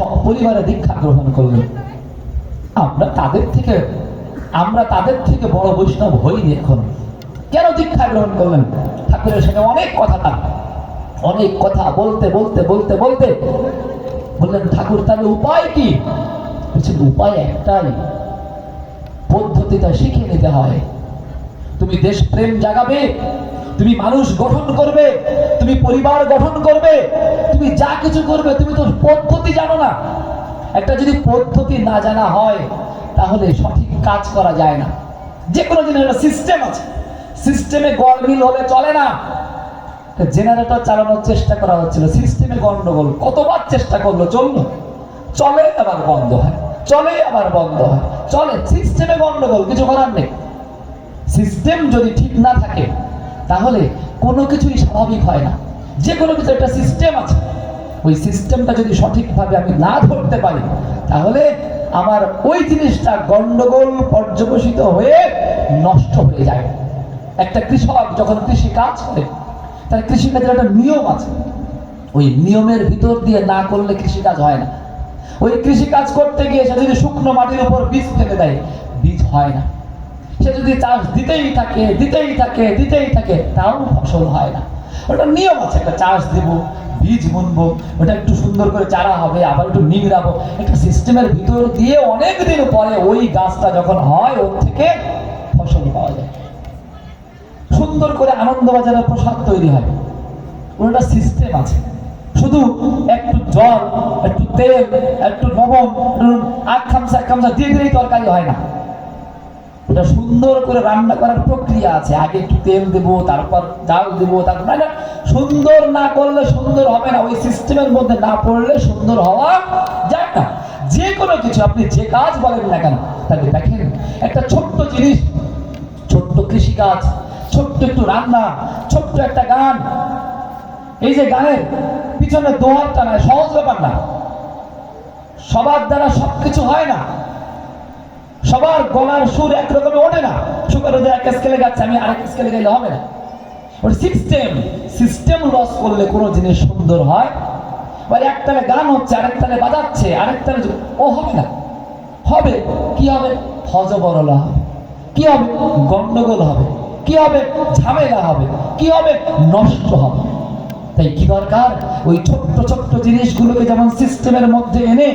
পরিবারে দীক্ষা গ্রহণ করলেন। আমরা তাদের থেকে, আমরা তাদের থেকে বড় বৈষ্ণব হইনি এখন। কেন দীক্ষা গ্রহণ করলেন? ঠাকুরের সঙ্গে অনেক কথা তার। অনেক কথা বলতে বলতে বলতে বলতে। বললেন, ঠাকুর, তাহলে উপায় কি? উপায় একটাই। পদ্ধতিটা শিখে নিতে হয়। তুমি দেশ প্রেম জাগাবে তুমি মানুষ গঠন করবে, তুমি পরিবার গঠন করবে, তুমি যা কিছু করবে, তুমি তো পদ্ধতি জানো না। একটা যদি পদ্ধতি না জানা হয়, তাহলে সঠিক কাজ করা যায় না। যে কোনো জিনিস, একটা সিস্টেম আছে। সিস্টেমে গড়মিল হলে চলে না। জেনারেটর চালানোর চেষ্টা করা হচ্ছিল। সিস্টেমে গন্ডগোল, কতবার চেষ্টা করল চলল? চলে আবার বন্ধ হয়, চলে আবার বন্ধ হয়। চলে সিস্টেমে গন্ডগোল, কিছু করার নেই। সিস্টেম যদি ঠিক না থাকে তাহলে কোনো কিছুই স্বাভাবিক হয় না। যে কোনো কিছু একটা সিস্টেম আছে। ওই সিস্টেমটা যদি সঠিকভাবে আমি না ধরতে পারি, তাহলে আমার ওই জিনিসটা গন্ডগোল পর্যবসিত হয়ে নষ্ট হয়ে যায়। একটা কৃষক যখন কৃষি কাজ করে, তার কৃষিকাজের একটা নিয়ম আছে। ওই নিয়মের ভিতর দিয়ে না করলে কৃষিকাজ হয় না। ওই কৃষিকাজ করতে গিয়ে সে যদি শুকনো মাটির উপর বীজ ফেলে দেয়, বীজ হয় না। সে যদি চাষ দিতেই থাকে দিতেই থাকে দিতেই থাকে, তাও ফসল হয় না। ওটা নিয়ম আছে, একটা চাষ দিব, বীজ বুনবো, ওটা একটু সুন্দর করে চারা হবে, আবার একটু নিংড়াবো একটা সিস্টেমের ভিতর দিয়ে অনেক দিন পরে ওই গাছটা যখন হয়, ওর থেকে ফসল পাওয়া যায়। সুন্দর করে আনন্দবাজারের প্রসাদ তৈরি হয়। ওটা সিস্টেম আছে। শুধু একটু জল, একটু তেল, একটু লবণ আখ খামসা খামসা দিয়ে দিলেই তরকারি হয় না। ওটা সুন্দর করে রান্না করার প্রক্রিয়া আছে। আগে একটু তেল দেবো, তারপর ডাল দেবো, তারপর না সুন্দর না করলে সুন্দর হবে না। ওই সিস্টেমের মধ্যে না পড়লে সুন্দর হওয়া যায় না। যে কোনো কিছু আপনি যে কাজ বলেন না কেন, তাহলে দেখেন, একটা ছোট্ট জিনিস, ছোট্ট কৃষিকাজ, ছোট্ট একটু রান্না, ছোট্ট একটা গান। এই যে গানের পিছনে দোহার টানায় সহজ ব্যাপার না। সবার দ্বারা সবকিছু হয় না। সবার গলার সুর একরকমে ওঠে না। সুগার ওদের এক স্কেলে গাচ্ছে, আমি আরেক স্কেলে গেলে হবে না। ওটা সিস্টেম সিস্টেম লস করলে কোনো জিনিস সুন্দর হয়। বা এক তালে গান হচ্ছে, আরেক তালে বাজাচ্ছে, আরেক তালে ও হবে না। হবে, কি হবে? হজবরলা হবে। কি হবে? গন্ডগোল হবে। কি হবে? ঝামেলা হবে। কি হবে? নষ্ট হবে। তাই কি দরকার? ওই ছোট্ট ছোট্ট জিনিসগুলোকে যেমন সিস্টেমের মধ্যে এনে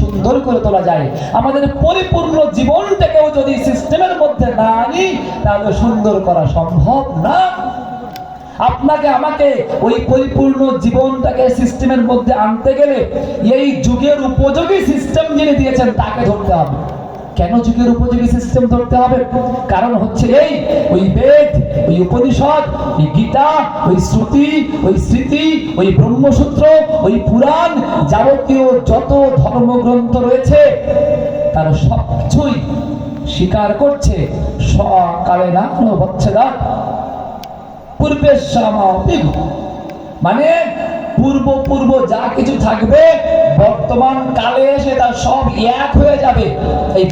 সুন্দর করে তোলা যায়, আমাদের পরিপূর্ণ জীবনটাকেও যদি সিস্টেমের মধ্যে না আনি, তাহলে সুন্দর করা সম্ভব না। আপনাকে, আমাকে ওই পরিপূর্ণ জীবনটাকে সিস্টেমের মধ্যে আনতে গেলে এই যুগের উপযোগী সিস্টেম যিনি দিয়েছেন, তাকে ধরতে হবে। কেন যুগের উপযোগী সিস্টেম ধরতে হবে? কারণ হচ্ছে এই, ওই বেদ ওই উপনিষদ, ওই গীতা, ওই শ্রুতি, ওই স্মৃতি, ওই ব্রহ্মসূত্র, ওই পুরাণ, যাবতীয় যত ধর্মগ্রন্থ রয়েছে, তার সবকিছুই স্বীকার করছে। সকালে না হচ্ছে না। পূর্বের মানে পূর্ব পূর্ব যা কিছু থাকবে, বর্তমান কালে এসে তার সব এক হয়ে যাবে। এই